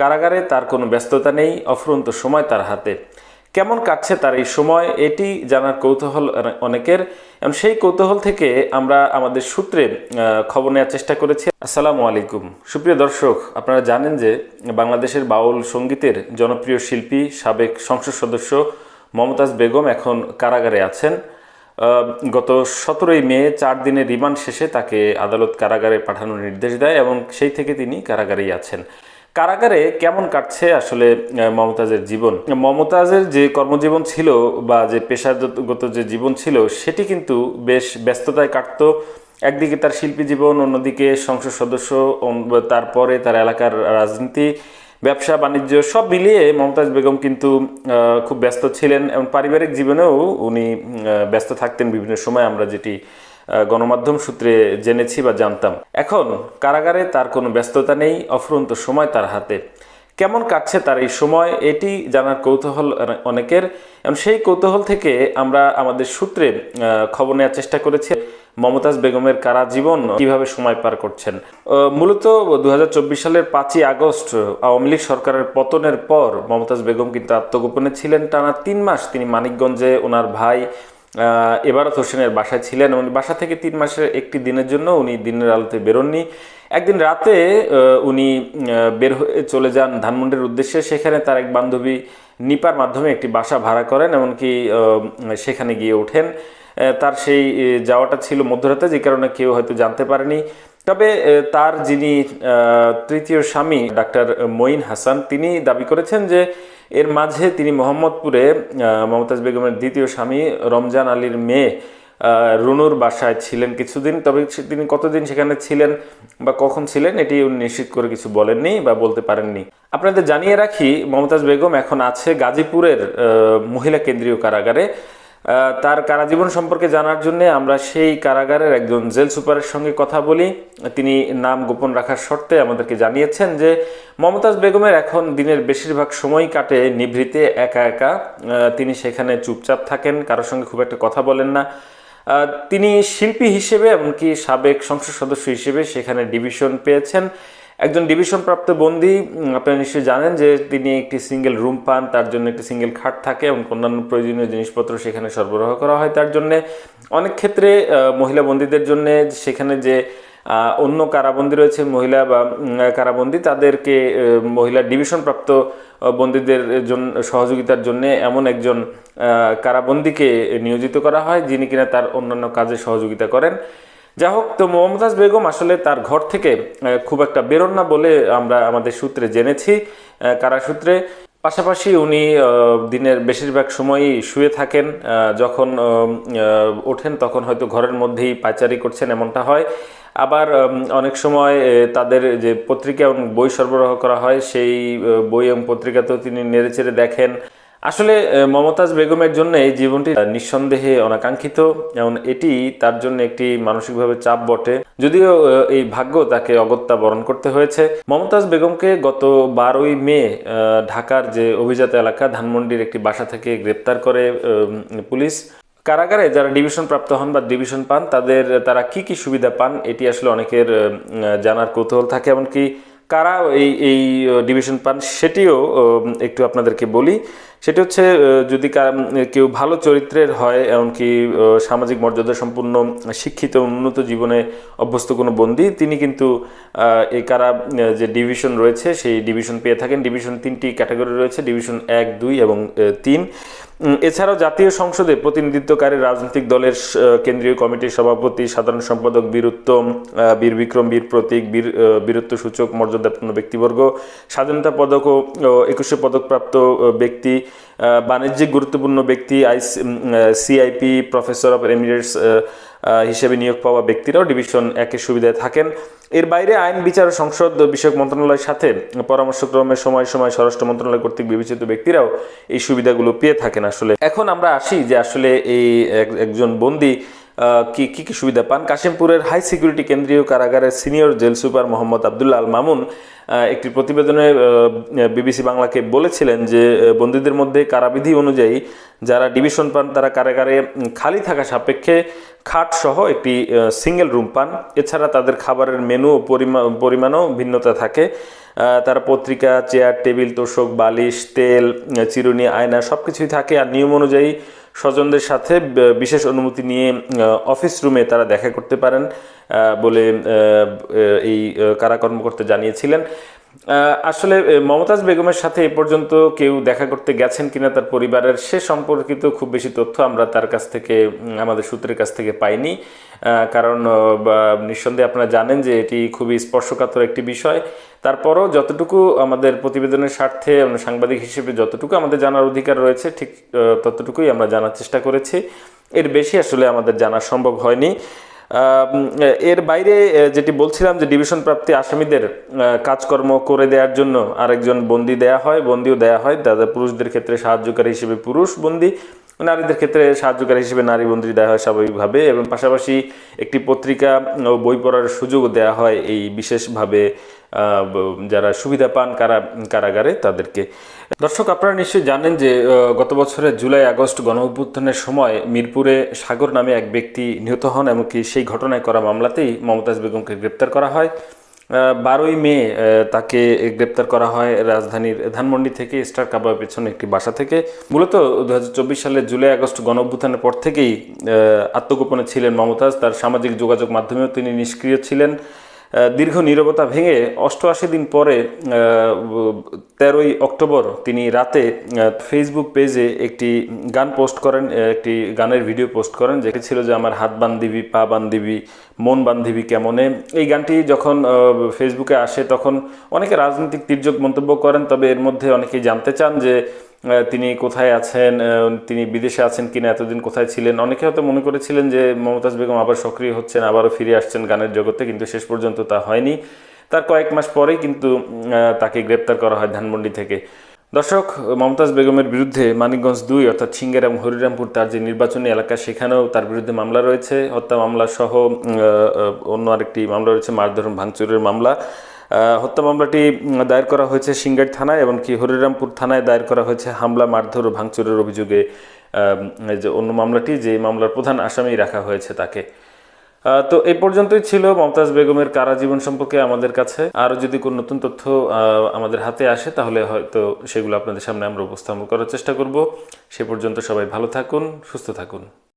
কারাগারে তার কোনো ব্যস্ততা নেই, অফুরন্ত সময় তার হাতে। কেমন কাটছে তার এই সময়, এটি জানার কৌতূহল অনেকের। এবং সেই কৌতূহল থেকে আমরা আমাদের সূত্রে খবর নেওয়ার চেষ্টা করেছি। আসসালামু আলাইকুম। সুপ্রিয় দর্শক, আপনারা জানেন যে বাংলাদেশের বাউল সঙ্গীতের জনপ্রিয় শিল্পী, সাবেক সংসদ সদস্য মমতাজ বেগম এখন কারাগারে আছেন। গত সতেরোই মে, চার দিনের রিমান্ড শেষে তাকে আদালত কারাগারে পাঠানোর নির্দেশ দেয় এবং সেই থেকে তিনি কারাগারেই আছেন। কারাগারে কেমন কাটছে আসলে মমতাজের জীবন? মমতাজের যে কর্মজীবন ছিল বা যে পেশাগত যে জীবন ছিল, সেটি কিন্তু বেশ ব্যস্ততায় কাটতো। একদিকে তার শিল্পী জীবন, অন্যদিকে সংসদ সদস্য তারপরে তার এলাকার রাজনীতি, ব্যবসা, বাণিজ্য, সব মিলিয়ে মমতাজ বেগম কিন্তু খুব ব্যস্ত ছিলেন এবং পারিবারিক জীবনেও উনি ব্যস্ত থাকতেন বিভিন্ন সময়। আমরা যেটি গণমাধ্যম সূত্রে জেনেছি বা জানতাম। এখন কারাগারে তার কোনো ব্যস্ততা নেই, অফুরন্ত সময় তার হাতে। কেমন কাটছে তার এই সময়, এটি জানার কৌতূহল অনেকের। এবং সেই কৌতূহল থেকে আমরা আমাদের সূত্রে খবর নেওয়ার চেষ্টা করেছি, মমতাজ বেগমের কারা জীবন, কীভাবে সময় পার করছেন। মূলত দু হাজার চব্বিশ সালের পাঁচই আগস্ট, আওয়ামী লীগ সরকারের পতনের পর মমতাজ বেগম কিন্তু আত্মগোপনে ছিলেন। টানা তিন মাস তিনি মানিকগঞ্জে, ওনার ভাই এবারত হোসেনের বাসায় ছিলেন। এবং বাসা থেকে তিন মাসের একটি দিনের জন্য উনি দিনের আলোতে বেরোননি। একদিন রাতে উনি বের হয়ে চলে যান ধানমন্ডির উদ্দেশ্যে। সেখানে তার এক বান্ধবী নিপার মাধ্যমে একটি বাসা ভাড়া করেন, এমনকি সেখানে গিয়ে ওঠেন। তার সেই যাওয়াটা ছিল মধ্যরাতে, যে কারণে কেউ হয়তো জানতে পারেনি। তবে তার যিনি তৃতীয় স্বামী, ডাক্তার মঈন হাসান, তিনি দাবি করেছেন যে এর মাঝে তিনি মোহাম্মদপুরে মমতাজ বেগমের দ্বিতীয় স্বামী রমজান আলীর মেয়ে রুনুর বাসায় ছিলেন কিছুদিন। তবে তিনি কতদিন সেখানে ছিলেন বা কখন ছিলেন, এটি নিশ্চিত করে কিছু বলেননি বা বলতে পারেননি। আপনাদের জানিয়ে রাখি, মমতাজ বেগম এখন আছে গাজীপুরের মহিলা কেন্দ্রীয় কারাগারে। তার কারাজীবন সম্পর্কে জানার জন্য আমরা সেই কারাগারের একজন জেল সুপারের সঙ্গে কথা বলি। তিনি নাম গোপন রাখার শর্তে আমাদেরকে জানিয়েছেন যে, মমতাজ বেগমের এখন দিনের বেশিরভাগ সময় কাটে নিভৃতে একা একা। তিনি সেখানে চুপচাপ থাকেন, কারোর সঙ্গে খুব একটা কথা বলেন না। তিনি শিল্পী হিসেবে, এমনকি সাবেক সংসদ সদস্য হিসেবে সেখানে ডিভিশন পেয়েছেন। একজন ডিভিশন প্রাপ্ত বন্দী আপনারা নিশ্চয়ই জানেন যে তিনি একটি সিঙ্গেল রুম পান, তার জন্য একটি সিঙ্গেল খাট থাকে এবং অন্যান্য প্রয়োজনীয় জিনিসপত্র সেখানে সরবরাহ করা হয় তার জন্য। অনেক ক্ষেত্রে মহিলা বন্দীদের জন্য সেখানে যে অন্য কারাবন্দী রয়েছে, মহিলা বা কারাবন্দী, তাদেরকে মহিলা ডিভিশন প্রাপ্ত বন্দীদের জন্য সহযোগিতার জন্য এমন একজন কারাবন্দীকে নিয়োজিত করা হয় যিনি কিনা তার অন্যান্য কাজে সহযোগিতা করেন। যা হোক, তো মমতাজ বেগম আসলে তার ঘর থেকে খুব একটা বেরোন না বলে আমরা আমাদের সূত্রে জেনেছি। কারা সূত্রে? পাশাপাশি উনি দিনের বেশিরভাগ সময়ই শুয়ে থাকেন। যখন ওঠেন তখন হয়তো ঘরের মধ্যেই পায়চারি করছেন এমনটা হয়। আবার অনেক সময় তাদের যে পত্রিকা এবং বই সরবরাহ করা হয়, সেই বই এবং পত্রিকাতেও তিনি নেড়েচেড়ে দেখেন। আসলে মমতাজ বেগমের জন্য এই জীবনটি নিঃসন্দেহে অনাকাঙ্ক্ষিত, এবং এটি তার জন্য একটি মানসিকভাবে চাপ বটে। যদিও এই ভাগ্য তাকে অগত্যা বরণ করতে হয়েছে। মমতাজ বেগমকে গত বারোই মে ঢাকার যে অভিজাত এলাকা, ধানমন্ডির একটি বাসা থেকে গ্রেপ্তার করে পুলিশ। কারাগারে যারা ডিভিশন প্রাপ্ত হন বা ডিভিশন পান, তাদের, তারা কি কি সুবিধা পান, এটি আসলে অনেকের জানার কৌতূহল থাকে। এমনকি কারা এই এই ডিভিশন পান সেটিও একটু আপনাদেরকে বলি। সেটি হচ্ছে যদি কেউ ভালো চরিত্রের হয়, এমনকি সামাজিক মর্যাদা সম্পূর্ণ শিক্ষিত, উন্নত জীবনে অভ্যস্ত কোনো বন্দী, তিনি কিন্তু এই কারা যে ডিভিশন রয়েছে, সেই ডিভিশন পেয়ে থাকেন। ডিভিশন তিনটি ক্যাটাগরি রয়েছে ডিভিশন এক, দুই এবং তিন। এছাড়াও জাতীয় সংসদে প্রতিনিধিত্বকারী রাজনৈতিক দলের কেন্দ্রীয় কমিটির সভাপতি, সাধারণ সম্পাদক বীর উত্তম বীর বিক্রম, বীর প্রতীক, বীর বীরত্ব সূচক, মর্যাদাপূর্ণ ব্যক্তিবর্গ, স্বাধীনতা পদক ও একুশে পদকপ্রাপ্ত ব্যক্তি বাণিজ্যিক গুরুত্বপূর্ণ ব্যক্তি, আইস সিআইপি প্রফেসর অফ এমিরেটস হিসেবে নিয়োগ পাওয়া ব্যক্তিরাও ডিভিশন একের সুবিধায় থাকেন। এর বাইরে আইন, বিচার ও সংসদ বিষয়ক মন্ত্রণালয়ের সাথে পরামর্শক্রমে সময় সময় স্বরাষ্ট্র মন্ত্রণালয় কর্তৃক বিবেচিত ব্যক্তিরাও এই সুবিধাগুলো পেয়ে থাকেন আসলে। এখন আমরা আসি যে আসলে এই এক- একজন বন্দী কি কি কি সুবিধা পান? কাশিমপুরের হাই সিকিউরিটি কেন্দ্রীয় কারাগারের senior jail super Mohammad Abdullah Al Mamun একটি প্রতিবেদনে বিবিসি বাংলাকে বলেছিলেন যে বন্দীদের মধ্যে কারাবিধি অনুযায়ী যারা ডিভিশন পান, তারা কারাগারে খালি থাকা সাপেক্ষে খাট সহ একটি সিঙ্গেল রুম পান। এছাড়া তাদের খাবারের মেনু ও পরিমা- পরিমাণও ভিন্নতা থাকে। তারা পত্রিকা চেয়ার টেবিল তোষক, বালিশ, তেল চিরুনি, আয়না সব কিছুই থাকে। আর নিয়ম অনুযায়ী স্বজনদের সাথে বিশেষ অনুমতি নিয়ে অফিস রুমে তারা দেখা করতে পারেন বলে এই কারা কর্মকর্তা জানিয়েছিলেন। আসলে মমতাজ বেগমের সাথে এ পর্যন্ত কেউ দেখা করতে গেছেন কিনা তার পরিবারের সে সম্পর্কিত খুব বেশি তথ্য আমরা তার কাছ থেকে আমাদের সূত্রের কাছ থেকে পাইনি। কারণ নিঃসন্দেহে আপনারা জানেন যে এটি খুবই স্পর্শকাতর একটি বিষয়। তারপরও যতটুকু আমাদের প্রতিবেদনের স্বার্থে সাংবাদিক হিসেবে যতটুকু আমাদের জানার অধিকার রয়েছে, ঠিক ততটুকুই আমরা জানার চেষ্টা করেছি। এর বেশি আসলে আমাদের জানা সম্ভব হয়নি। এর বাইরে যেটি বলছিলাম যে ডিভিশন প্রাপ্তি আসামিদের কাজকর্ম করে দেওয়ার জন্য আরেকজন বন্দি দেয়া হয়, বন্দিও দেয়া হয়। দাদা পুরুষদের ক্ষেত্রে সাহায্যকারী হিসেবে পুরুষ বন্দি। নারীদের ক্ষেত্রে সাহায্যকারী হিসেবে নারী বন্দি দেওয়া হয় স্বাভাবিকভাবে এবং পাশাপাশি একটি পত্রিকা ও বই পড়ার সুযোগও দেওয়া হয় এই বিশেষভাবে যারা সুবিধা পান কারা, কারাগারে তাদেরকে। দর্শক, আপনারা নিশ্চয়ই জানেন যে গত বছরের জুলাই, আগস্ট গণ অভ্যুত্থানের সময় মিরপুরে সাগর নামে এক ব্যক্তি নিহত হন, এমনকি সেই ঘটনায় করা মামলাতেই মমতাজ বেগমকে গ্রেপ্তার করা হয়। বারোই মে তাকে গ্রেপ্তার করা হয় রাজধানীর ধানমন্ডি থেকে স্টার কাবার পেছনে একটি বাসা থেকে। মূলত দুহাজার চব্বিশ সালে জুলাই, আগস্ট গণঅভ্যুত্থানের পর থেকেই আত্মগোপনে ছিলেন মমতাজ। তার সামাজিক যোগাযোগ মাধ্যমেও তিনি নিষ্ক্রিয় ছিলেন। দীর্ঘ নীরবতা ভেঙে অষ্টআশি দিন পরে তেরোই অক্টোবর তিনি রাতে ফেসবুক পেজে একটি গান পোস্ট করেন একটি গানের ভিডিও পোস্ট করেন, যেটি ছিল যে, আমার হাত বান্ধিবি পা বান্ধিবি মন বান্ধিবি কেমনে? এই গানটি যখন ফেসবুকে আসে, তখন অনেকে রাজনৈতিক তির্যক মন্তব্য করেন, তবে এর মধ্যে অনেকেই জানতে চান যে তিনি কোথায় আছেন তিনি বিদেশে আছেন কিনা, এতদিন কোথায় ছিলেন? অনেকে হয়তো মনে করেছিলেন যে মমতাজ বেগম আবার সক্রিয় হচ্ছেন, আবারও ফিরে আসছেন গানের জগতে, কিন্তু শেষ পর্যন্ত তা হয়নি। তার কয়েক মাস পরেই কিন্তু তাকে গ্রেপ্তার করা হয় ধানমন্ডি থেকে। দর্শক, মমতাজ বেগমের বিরুদ্ধে মানিকগঞ্জ দুই অর্থাৎ সিঙ্গের এবং হরিরামপুর তার যে নির্বাচনী এলাকা, সেখানেও তার বিরুদ্ধে মামলা রয়েছে। হত্যা মামলা সহ অন্য আরেকটি মামলা রয়েছে মারধরন ভাঙচুরের মামলা। হত্যা মামলাটি দায়ের করা হয়েছে সিঙ্গাইর থানায় এমনকি হরিরামপুর থানায় দায়ের করা হয়েছে হামলা, মারধর ও ভাঙচুরের অভিযোগে যে অন্য মামলাটি যে মামলার প্রধান আসামি রাখা হয়েছে তাকে। তো এই পর্যন্তই ছিল মমতাজ বেগমের কারা জীবন সম্পর্কে আমাদের কাছে। আরও যদি কোনো নতুন তথ্য আমাদের হাতে আসে, তাহলে হয়তো সেগুলো আপনাদের সামনে আমরা উপস্থাপন করার চেষ্টা করব। সে পর্যন্ত সবাই ভালো থাকুন, সুস্থ থাকুন।